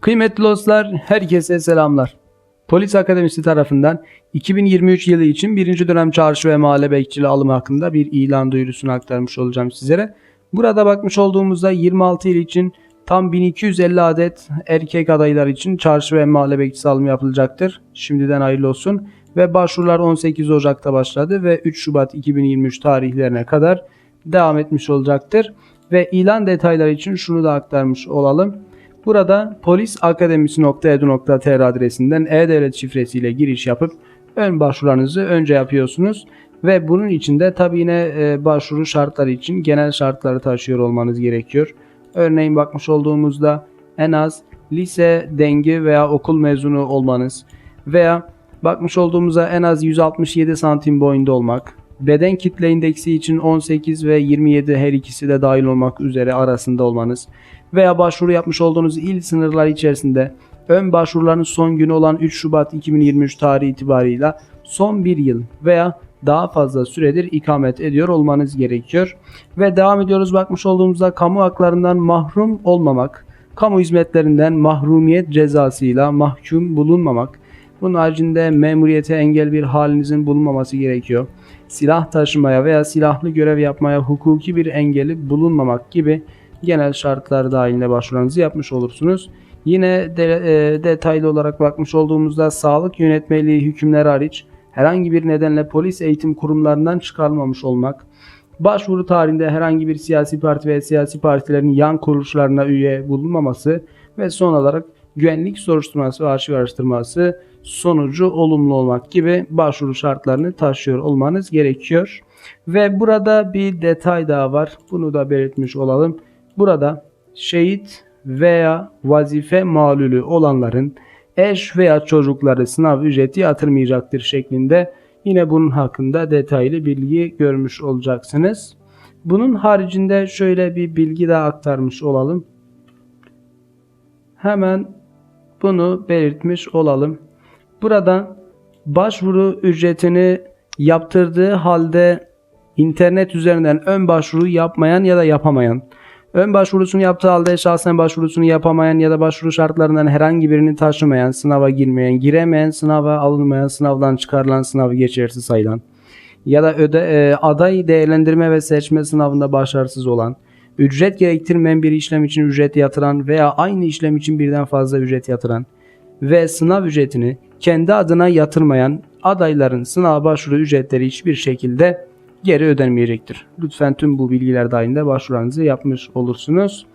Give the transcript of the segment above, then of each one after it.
Kıymetli dostlar, herkese selamlar. Polis Akademisi tarafından 2023 yılı için birinci dönem çarşı ve mahalle bekçiliği alımı hakkında bir ilan duyurusunu aktarmış olacağım sizlere. Burada bakmış olduğumuzda 26 yıl için tam 1250 adet erkek adaylar için çarşı ve mahalle bekçisi alımı yapılacaktır. Şimdiden hayırlı olsun. Ve başvurular 18 Ocak'ta başladı ve 3 Şubat 2023 tarihlerine kadar devam etmiş olacaktır. Ve ilan detayları için şunu da aktarmış olalım. Burada polisakademisi.edu.tr adresinden e-devlet şifresiyle giriş yapıp ön başvurularınızı önce yapıyorsunuz. Ve bunun için de tabi yine e, başvuru şartları için genel şartları taşıyor olmanız gerekiyor. Örneğin bakmış olduğumuzda en az lise, dengi veya okul mezunu olmanız veya bakmış olduğumuzda en az 167 santim boyunda olmak, beden kitle indeksi için 18 ve 27 her ikisi de dahil olmak üzere arasında olmanız veya başvuru yapmış olduğunuz il sınırları içerisinde ön başvuruların son günü olan 3 Şubat 2023 tarihi itibarıyla son bir yıl veya daha fazla süredir ikamet ediyor olmanız gerekiyor. Ve devam ediyoruz bakmış olduğumuzda kamu haklarından mahrum olmamak, kamu hizmetlerinden mahrumiyet cezasıyla mahkum bulunmamak, bunun haricinde memuriyete engel bir halinizin bulunmaması gerekiyor. Silah taşımaya veya silahlı görev yapmaya hukuki bir engeli bulunmamak gibi genel şartlar dahilinde başvurularınızı yapmış olursunuz. Yine de, e, detaylı olarak bakmış olduğumuzda sağlık yönetmeliği hükümleri hariç herhangi bir nedenle polis eğitim kurumlarından çıkarılmamış olmak, başvuru tarihinde herhangi bir siyasi parti ve siyasi partilerin yan kuruluşlarına üye bulunmaması ve son olarak güvenlik soruşturması ve arşiv araştırması sonucu olumlu olmak gibi başvuru şartlarını taşıyor olmanız gerekiyor. Ve burada bir detay daha var. Bunu da belirtmiş olalım. Burada şehit veya vazife malulü olanların eş veya çocukları sınav ücreti yatırmayacaktır şeklinde yine bunun hakkında detaylı bilgi görmüş olacaksınız. Bunun haricinde şöyle bir bilgi daha aktarmış olalım. Hemen bunu belirtmiş olalım. Burada başvuru ücretini yaptırdığı halde internet üzerinden ön başvuru yapmayan ya da yapamayan, ön başvurusunu yaptığı halde şahsen başvurusunu yapamayan ya da başvuru şartlarından herhangi birini taşımayan, sınava girmeyen, giremeyen, sınava alınmayan, sınavdan çıkarılan, sınavı geçersiz sayılan ya da öde, e, aday değerlendirme ve seçme sınavında başarısız olan, ücret gerektirmeyen bir işlem için ücret yatıran veya aynı işlem için birden fazla ücret yatıran ve sınav ücretini kendi adına yatırmayan adayların sınav başvuru ücretleri hiçbir şekilde geri ödenmeyecektir. Lütfen tüm bu bilgiler dahilinde başvurularınızı yapmış olursunuz.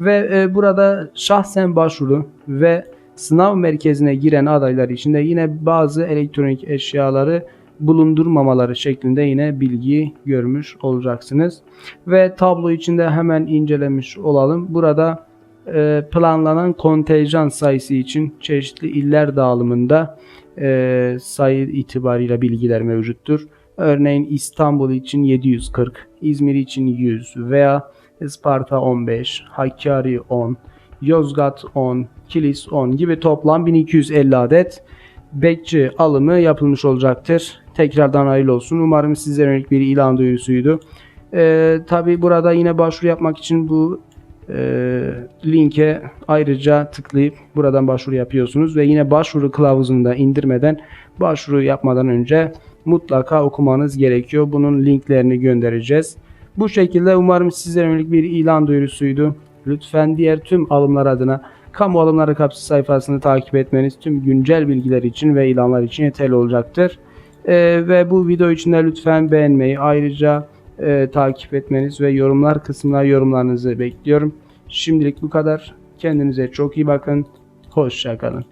Ve e, burada şahsen başvuru ve sınav merkezine giren adaylar için de yine bazı elektronik eşyaları bulundurmamaları şeklinde yine bilgi görmüş olacaksınız. Ve tablo içinde hemen incelemiş olalım. Burada e, planlanan kontenjan sayısı için çeşitli iller dağılımında e, sayı itibariyle bilgiler mevcuttur. Örneğin İstanbul için 740, İzmir için 100 veya Isparta 15, Hakkari 10, Yozgat 10, Kilis 10 gibi toplam 1250 adet bekçi alımı yapılmış olacaktır. Tekrardan hayırlı olsun. Umarım sizlere yönelik bir ilan duyurusuydu. Ee, Tabi burada yine başvuru yapmak için bu e, linke ayrıca tıklayıp buradan başvuru yapıyorsunuz ve yine başvuru kılavuzunu da indirmeden başvuru yapmadan önce mutlaka okumanız gerekiyor. Bunun linklerini göndereceğiz. Bu şekilde umarım sizlere yönelik bir ilan duyurusuydu. Lütfen diğer tüm alımlar adına kamu alımları kapsı sayfasını takip etmeniz tüm güncel bilgiler için ve ilanlar için yeterli olacaktır. Ee, ve bu video için de lütfen beğenmeyi ayrıca e, takip etmeniz ve yorumlar kısmına yorumlarınızı bekliyorum. Şimdilik bu kadar. Kendinize çok iyi bakın. Hoşçakalın.